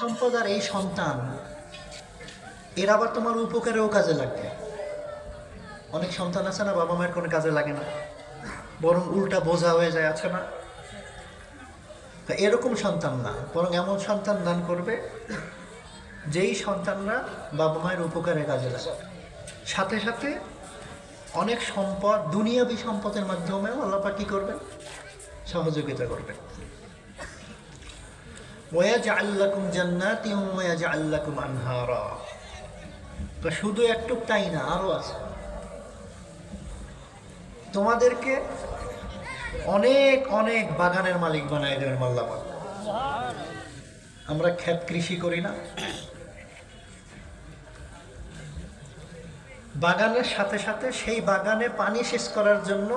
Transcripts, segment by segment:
সম্পদ আর এই সন্তান, এর আবার তোমার উপকারেও কাজে লাগবে। অনেক সন্তান আছে না, বাবা মায়ের কোনো কাজে লাগে না। বরং উল্টা বোঝা হয়ে যায়, আছে না? তা এরকম সন্তান না, বরং এমন সন্তান দান করবে, যেই সন্তানরা বাবা মায়ের উপকারে কাজে লাগে সাথে সাথে অনেক সম্পদ, দুনিয়াবি সম্পদের মাধ্যমেও আল্লাপা কি করবেন? সহযোগিতা করবেন। তো শুধু একটু তাই না, আরও আছে। তোমাদেরকে অনেক অনেক বাগানের মালিক বানায় দেবেন মাল্লাপা আমরা ক্ষেত কৃষি করি না। বাগানের সাথে সাথে সেই বাগানে পানি শেষ করার জন্য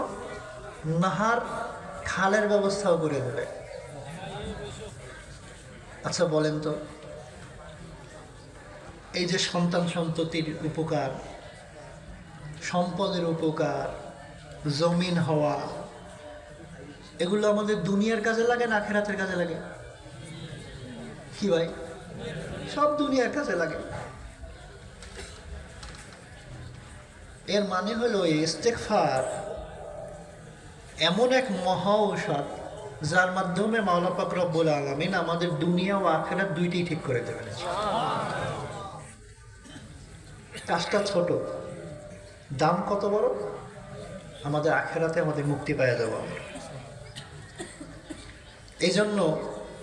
নাহার খালের ব্যবস্থাও করে দেবে। আচ্ছা বলেন তো। এই যে সন্তান সন্ততির উপকার, সম্পদের উপকার, জমিন হওয়া, এগুলো আমাদের দুনিয়ার কাজে লাগে না আখেরাতের কাজে লাগে? কি ভাই? সব দুনিয়ার কাজে লাগে। এর মানে হলো ইস্তেকফার এমন এক মহা ঔষধ যার মাধ্যমে মাওলা পাক রব্বুল আলমিন আমাদের দুনিয়া ও আখেরাত দুইটাই ঠিক করে দেবেন কাজটা ছোট। দাম কত বড়? আমাদের আখেরাতে আমাদের মুক্তি পাওয়া যাব আমরা। এই জন্য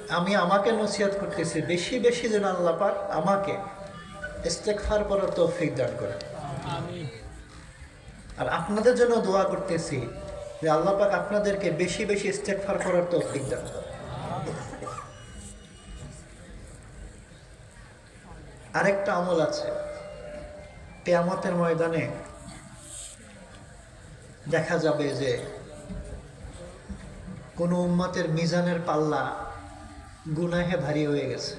আমি আমাকে নসিহত করতেছি বেশি বেশি যেন আল্লাহ পাক আমাকে ইস্তেকফার করার তৌফিক দান করে আর আপনাদের জন্য দোয়া করতেছি যে আল্লাহ পাক আপনাদেরকে বেশি বেশি ইস্তেকফার করার দান করে আরেকটা আমল আছে কেয়ামতের ময়দানে দেখা যাবে যে কোনো উম্মতের মিজানের পাল্লা গুনাহে ভারী হয়ে গেছে।